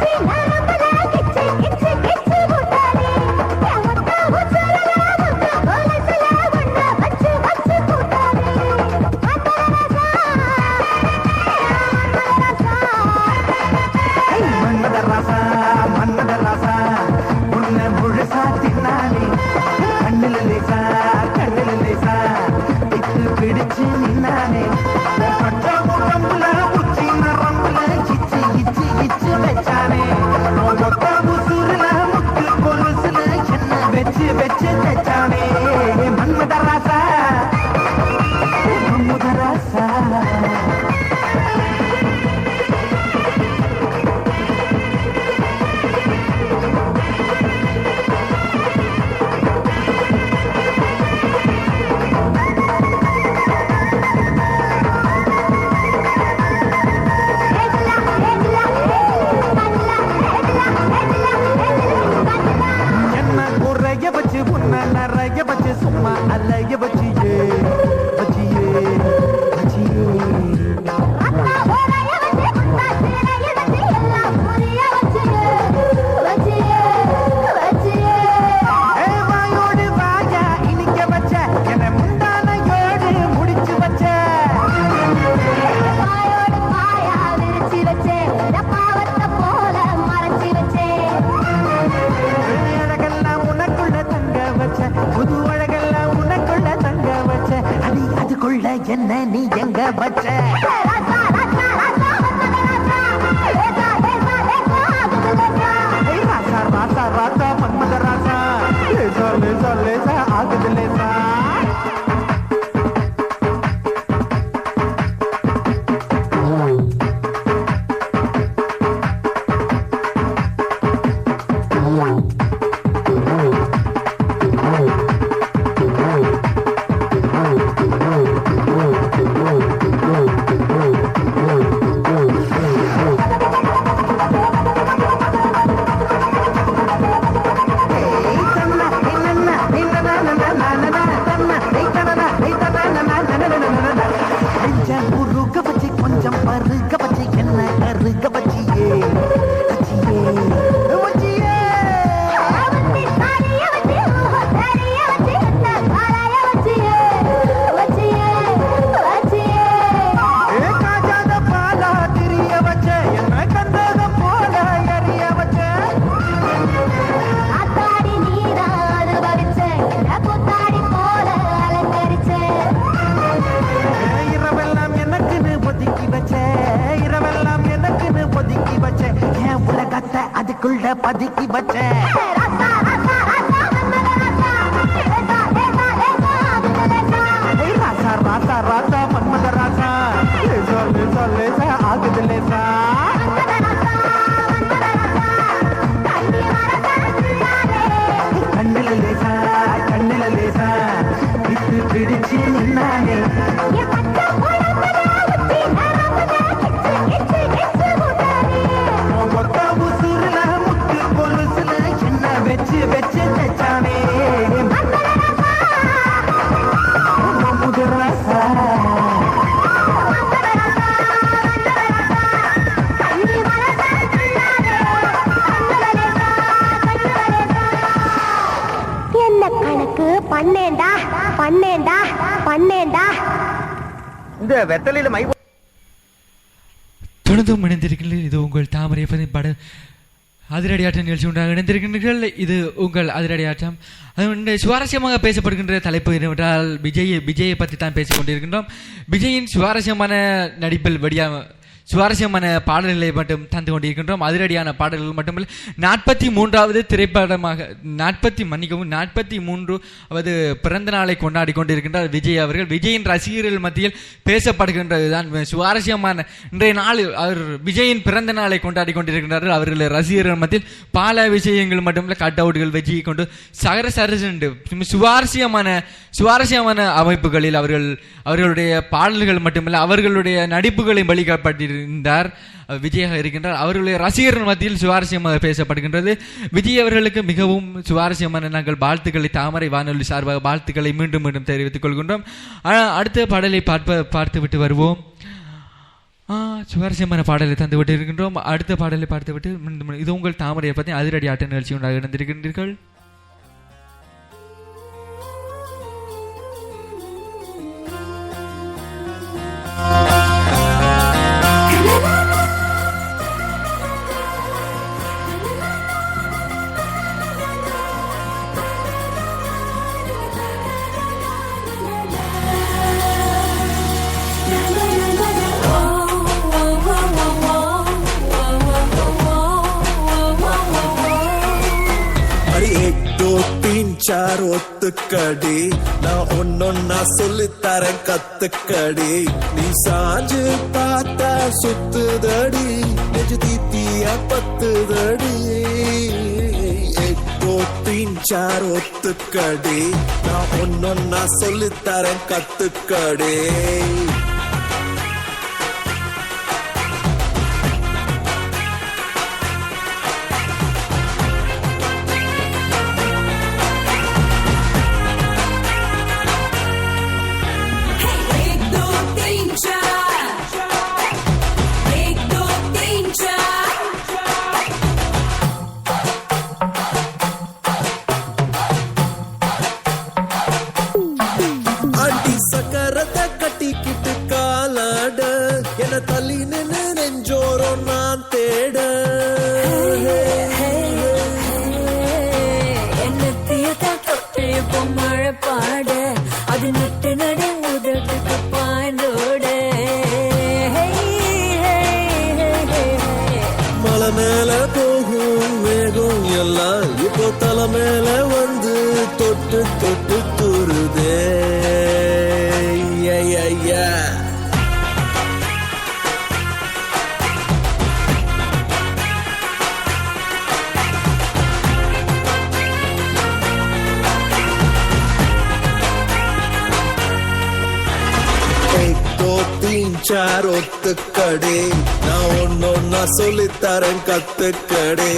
Martin! बचे पद की बचे राजा राजा राजा मन्मथ राजा ले जा ले जा ले जा இந்த வெத்தலையில மை தொடர்ந்தும் இணைந்திருக்கிறீர்கள் இது உங்கள் தாமரை பதின் பட அதிரடி ஆட்டம் நிகழ்ச்சி உண்டாக இணைந்திருக்கின்றீர்கள். இது உங்கள் அதிரடி ஆட்டம் அது சுவாரஸ்யமாக பேசப்படுகின்ற தலைப்பு என்னவென்றால் விஜய் விஜயை பற்றி தான் பேசிக் கொண்டிருக்கின்றோம் விஜயின் சுவாரஸ்யமான நடிப்பில் வடியா சுவாரஸ்யமான பாடல்களை மட்டும் தந்து கொண்டிருக்கின்றோம். அதிரடியான பாடல்கள் மட்டுமல்ல. நாற்பத்தி மூன்றாவது திரைப்படமாக நாற்பத்தி மன்னிக்கவும் நாற்பத்தி மூன்று மூன்றாவது பிறந்த நாளை கொண்டாடி கொண்டிருக்கின்றார் விஜய் அவர்கள். விஜயின் ரசிகர்கள் மத்தியில் பேசப்படுகின்றதுதான் சுவாரஸ்யமான. இன்றைய நாள் அவர் விஜயின் பிறந்த நாளை கொண்டாடி கொண்டிருக்கின்றார்கள். அவர்கள் ரசிகர்கள் மத்தியில் பல விஷயங்கள் மட்டுமல்ல. கட் அவுட்கள் வெஜியை கொண்டு சகர சரசண்டு சுவாரஸ்யமான சுவாரஸ்யமான அமைப்புகளில் அவர்கள் அவர்களுடைய பாடல்கள் மட்டுமல்ல. அவர்களுடைய நடிப்புகளையும் இருந்தார் விஜயாக இருக்கின்றார். அவர்களுடைய ரசிகர்கள் மத்தியில் சுவாரஸ்யமாக பேசப்படுகின்றது. விஜய் அவர்களுக்கு மிகவும் சுவாரஸ்யமான நாங்கள் வாழ்த்துக்களை தாமரை வானொலி சார்பாக வாழ்த்துக்களை மீண்டும் மீண்டும் தெரிவித்துக் கொள்கின்றோம். அடுத்த பாடலை பார்ப்ப பார்த்துவிட்டு வருவோம். சுவாரஸ்யமான பாடலை தந்து விட்டு இருக்கின்றோம். அடுத்த பாடலை பார்த்துவிட்டு மீண்டும் இது உங்கள் தாமரையை பற்றி அதிரடி ஆட்ட நிகழ்ச்சி உண்டாக இருந்திருக்கின்றீர்கள் டீச்சர் ஒத்துக்கடி. நான் ஒன்னொன்னா சொல்லித்தரேன் கத்துக்கடி. நீ சாஞ்சு பார்த்தா சுத்துதடி நெஞ்சு தீத்தியா பத்துதடி. டீச்சர் ஒத்துக்கடி. நான் ஒன்னொன்னா சொல்லித்தரேன் கத்துக்கடி. வச்சார் ஒத்துக்கடே. நான் ஒன்னொன்னா சொல்லித்தரேன் கத்துக்கடே.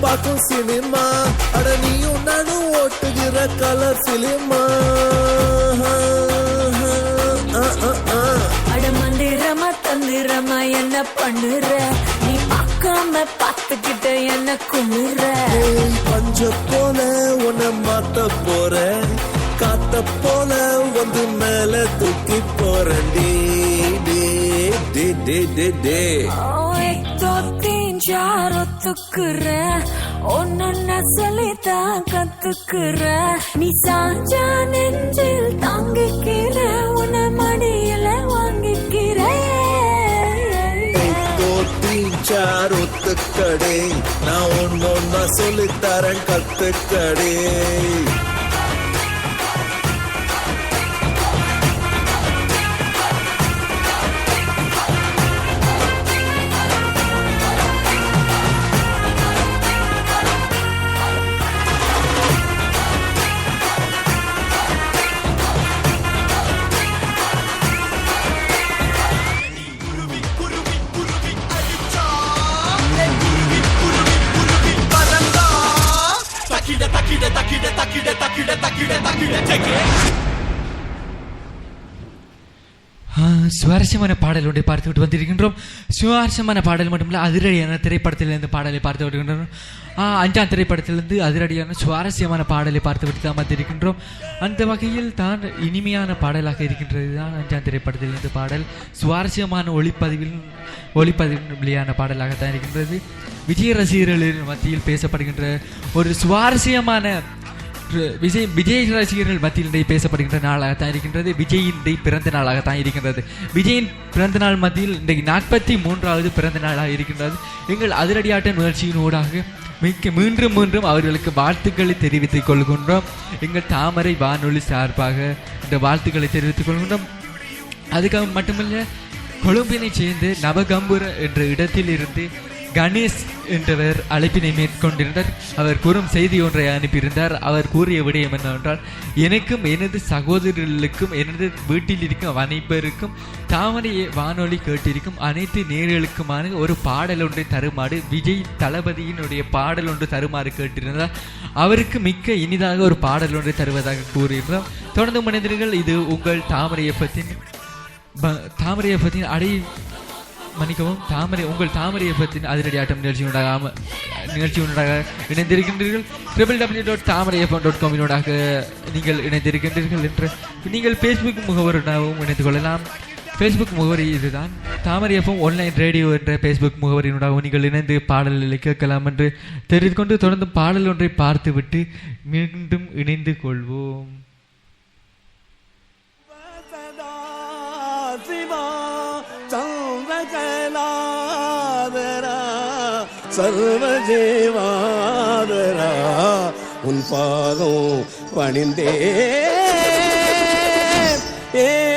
பாக்கும் சினிமா. அட நீயும் நானும் ஓட்டுகிற கலர் சினிமா. பண்ணுற நீ பார்க்காம பார்த்துக்கிட்ட என்ன குமுற பஞ்ச போல உன்னை மாத்த போறேன் காத்த போல வந்து மேல தூக்கி போறேன் டே டே டே டே டே டே एक दो तीन चार ஒத்துக்குற ஒன்னொன்ன சொல்லித்தான் கத்துக்குற நீ சாஞ்சா நெஞ்சில் தாங்கிக்கிற உன மடியில வாங்கிக்கிற வச்சார் ஒத்துக்கடே நான் ஒன்னொன்னா சொல்லித்தரேன் கத்துக்கடே. சுவாரஸ்யமான பாடல் ஒன்றை பார்த்துவிட்டு வந்திருக்கின்றோம். சுவாரஸ்யமான பாடல் மட்டுமில்ல அதிரடியான திரைப்படத்திலிருந்து பாடலை பார்த்து வருகின்றோம். அஞ்சாம் திரைப்படத்திலிருந்து அதிரடியான சுவாரஸ்யமான பாடலை பார்த்து விட்டு தான் வந்திருக்கின்றோம். அந்த வகையில் தான் இனிமையான பாடலாக இருக்கின்றது தான் அஞ்சாம் திரைப்படத்திலிருந்து பாடல். சுவாரஸ்யமான ஒளிப்பதிவில் ஒளிப்பதிவின் வெளியான பாடலாக தான் இருக்கின்றது. விஜய ரசிகர்களின் மத்தியில் பேசப்படுகின்ற ஒரு சுவாரஸ்யமான விஜய் விஜய் ரசிகர்கள் மத்தியில் பேசப்படுகின்ற நாளாக தான் இருக்கின்றது. விஜயின் பிறந்த நாளாக தான் இருக்கின்றது. விஜயின் பிறந்த நாள் மத்தியில் இன்றைக்கு நாற்பத்தி மூன்றாவது பிறந்த நாளாக இருக்கின்றது. எங்கள் அதிரடியாட்ட முயற்சியின் ஊடாக மிக்க மீண்டும் மீண்டும் அவர்களுக்கு வாழ்த்துக்களை தெரிவித்துக் கொள்கின்றோம். எங்கள் தாமரை வானொலி சார்பாக இந்த வாழ்த்துக்களை தெரிவித்துக் கொள்கின்றோம். அதுக்காக மட்டுமல்ல கொழும்பினை சேர்ந்து நவகம்புர என்ற இடத்தில் இருந்து கணேஷ் என்றவர் அழைப்பினை மேற்கொண்டிருந்தார். அவர் கூறும் செய்தி ஒன்றை அனுப்பியிருந்தார். அவர் கூறிய விடயம் என்னவென்றால் எனக்கும் எனது சகோதரர்களுக்கும் எனது வீட்டில் இருக்கும் அனைவருக்கும் தாமரை வானொலி கேட்டிருக்கும் அனைத்து நேர்களுக்குமான ஒரு பாடல் ஒன்றை தருமாறு விஜய் தளபதியினுடைய பாடல் ஒன்று தருமாறு கேட்டிருந்தார். அவருக்கு மிக்க இனிதாக ஒரு பாடல் ஒன்றை தருவதாக கூறியிருந்தார். தொடர்ந்து மனிதர்கள் இது உங்கள் தாமரை எப்பத்தின் தாமரை எப்பத்தின் அடை மன்னிக்கவும் தாமரை உங்கள் தாமரை பற்றி அதிரடி ஆட்டம் நிகழ்ச்சியினூடாக நிகழ்ச்சி நிகழ்ச்சியினூடாக இணைந்திருக்கின்றீர்கள். Triple W dot Thamarai FM dot காமினூடாக நீங்கள் இணைந்திருக்கின்றீர்கள் என்று நீங்கள் ஃபேஸ்புக் முகவரினாகவும் இணைந்து கொள்ளலாம். ஃபேஸ்புக் முகவரி இதுதான். தாமரை எஃப்எம் ஆன்லைன் ரேடியோ என்ற ஃபேஸ்புக் முகவரியினூடாகவும் நீங்கள் இணைந்து பாடல்களை கேட்கலாம் என்று தெரிந்து கொண்டு தொடர்ந்து பாடல் ஒன்றை பார்த்துவிட்டு மீண்டும் இணைந்து கொள்வோம். சர்வஜேவாதரா உன் பாதம் பணிந்தே ஏ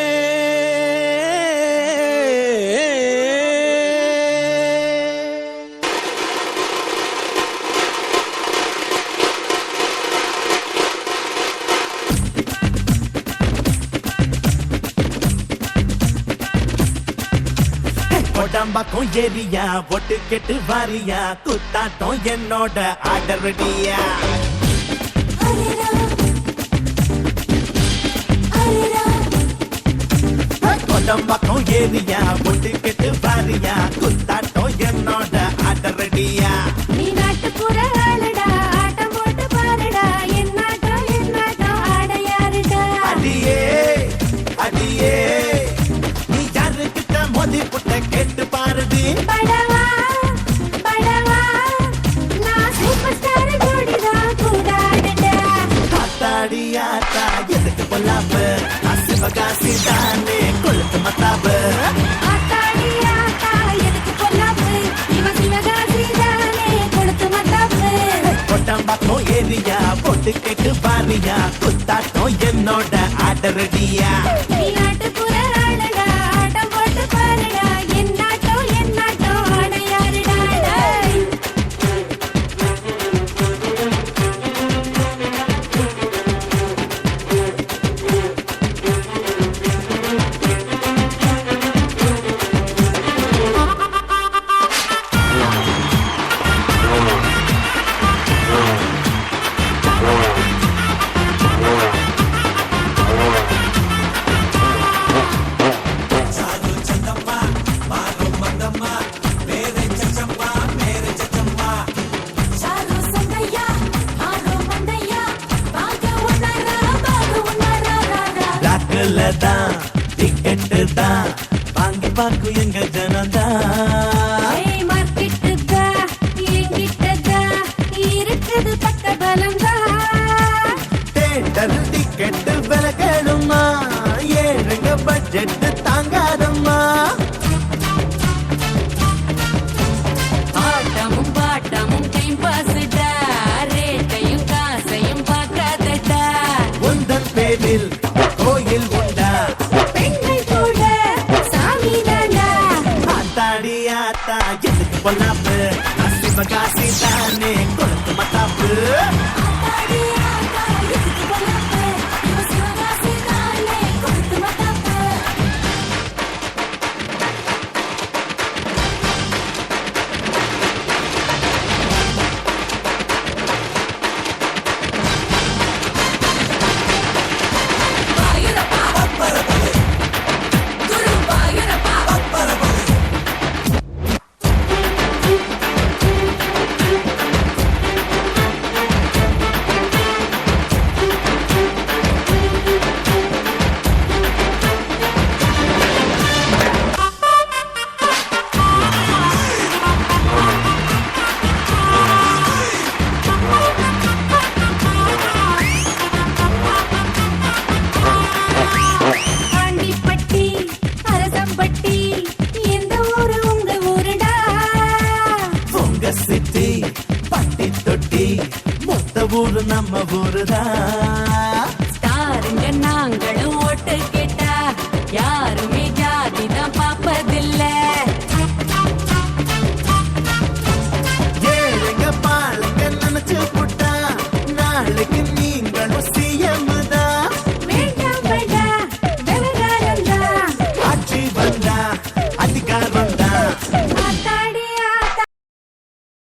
பக்கம் ஏரியா ஒட்டு கெட்டு வாரியா குத்தாட்டம் என்னோட ஆடரடியா பக்கம் ஏரியா ஒட்டு கெட்டு வாரியா குத்தாட்டம் என்னோட ஆடரடியா நீ நாட்டு புற தானே கொடுத்து மத்தாப்பு. கொட்டம்பாக்கம் ஏரியா போட்டு கேட்டு பாரியா குத்தாட்டம் என்னோட ஆடரடியா. நீ பட்ஜெட் தாங்காதம்மா. ஆட்டமும் பாட்டமும் டைம் பாஸ்டா ரேட்டையும் காசையும் பார்க்காதடா. உந்தன் பேரில் கோயில் உண்டா? பெண்கள் கூட சாமி தாண்டா. ஆத்தாடி ஆத்தா எதுக்கு பொல்லாப்பு? அசிவகாசி தானே கொழுத்து மத்தாப்பு? மொத்த ஊரு நம்ம ஊருதான்.